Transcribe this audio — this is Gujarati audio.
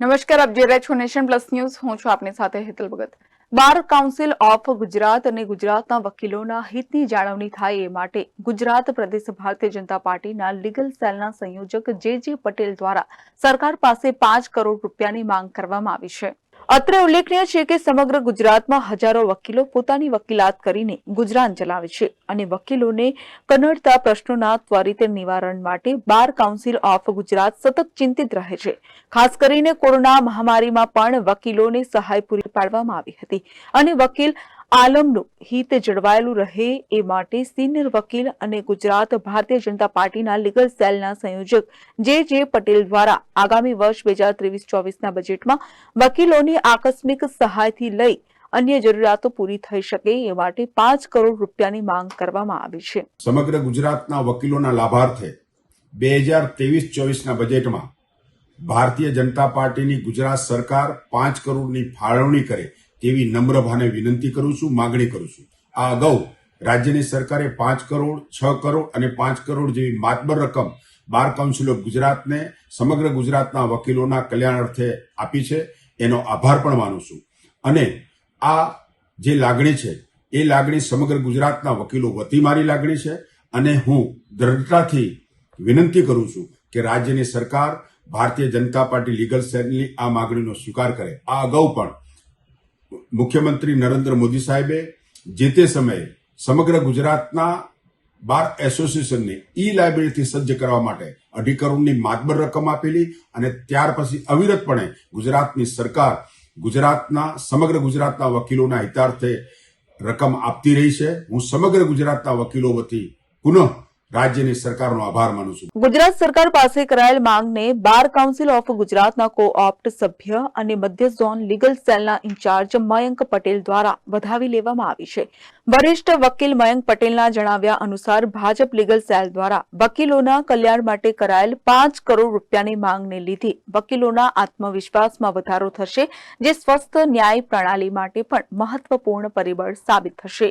નમસ્કાર, આપ જે રહ્યા નેશન પ્લસ ન્યૂઝ. હું છું આપની સાથે Hetal Bhagat. Bar council of Gujarat અને ગુજરાતના વકીલોના હિતની જાળવણી થાય એ માટે ગુજરાત પ્રદેશ ભારતીય જનતા પાર્ટીના લીગલ સેલના સંયોજક જે જે પટેલ દ્વારા સરકાર પાસે પાંચ કરોડ રૂપિયાની માંગ કરવામાં આવી છે. અત્રે ઉલ્લેખનીય છે કે સમગ્ર ગુજરાતમાં હજારો વકીલો પોતાની વકીલાત કરીને ગુજરાન ચલાવે છે અને વકીલોને કનડતા પ્રશ્નોના ત્વરિત નિવારણ માટે બાર કાઉન્સિલ ઓફ ગુજરાત સતત ચિંતિત રહે છે. ખાસ કરીને કોરોના મહામારીમાં પણ વકીલોને સહાય પૂરી પાડવામાં આવી હતી અને વકીલ આલમનું હિત જળવાયેલું રહે એ માટે સિનિયર વકીલ અને ગુજરાત ભારતીય જનતા પાર્ટીના લીગલ સેલના સંયોજક જે જે પટેલ દ્વારા આગામી વર્ષ બે હજાર ત્રેવીસ બજેટમાં વકીલોની આકસ્મિક સહાયથી લઈ અન્ય જરૂરિયાતો પૂરી થઈ શકે એ માટે પાંચ કરોડ રૂપિયાની માંગ કરવામાં આવી છે. સમગ્ર ગુજરાતના વકીલોના લાભાર્થે બે હજાર ત્રેવીસ ચોવીસના બજેટમાં ભારતીય જનતા પાર્ટીની ગુજરાત સરકાર પાંચ કરોડની ફાળવણી કરે તેવી નમ્ર ભાને વિનંતી કરું છું, માગણી કરું છું. આ અગાઉ રાજ્યની સરકારે પાંચ કરોડ, છ કરોડ અને પાંચ કરોડ જેવી માતબર રકમ બાર કાઉન્સિલ ઓફ ગુજરાતને સમગ્ર ગુજરાતના વકીલોના કલ્યાણ અર્થે આપી છે. એનો આભાર પણ માનું છું. અને આ જે લાગણી છે, એ લાગણી સમગ્ર ગુજરાતના વકીલો વતી મારી લાગણી છે અને હું દ્રઢતાથી વિનંતી કરું છું કે રાજ્યની સરકાર ભારતીય જનતા પાર્ટી લીગલ સેલની આ માગણીનો સ્વીકાર કરે. આ અગાઉ પણ મુખ્યમંત્રી નરેન્દ્ર મોદી સાહેબે જે તે સમયે સમગ્ર ગુજરાતના બાર એસોસિએશનને ઈ લાઇબ્રેરીથી સજ્જ કરવા માટે અઢી કરોડની માતબર રકમ આપેલી અને ત્યાર પછી અવિરતપણે ગુજરાતની સરકાર ગુજરાતના, સમગ્ર ગુજરાતના વકીલોના હિતાર્થે રકમ આપતી રહી છે. હું સમગ્ર ગુજરાતના વકીલો વતી પુનઃ રાજ્યની સરકારનો આભાર માનું છું. ગુજરાત સરકાર પાસે કરાયેલ માંગને બાર કાઉન્સિલ ઓફ ગુજરાતના કોઓપ્ટ સભ્ય અને મધ્ય ઝોન લીગલ સેલના ઇન્ચાર્જ મયંક પટેલ દ્વારા વધાવી લેવામાં આવી છે. વરિષ્ઠ વકીલ મયંક પટેલના જણાવ્યા અનુસાર ભાજપ લીગલ સેલ દ્વારા વકીલોના કલ્યાણ માટે કરાયેલ પાંચ કરોડ રૂપિયાની માંગને લીધે વકીલોના આત્મવિશ્વાસમાં વધારો થશે, જે સ્વસ્થ ન્યાય પ્રણાલી માટે પણ મહત્વપૂર્ણ પરિબળ સાબિત થશે.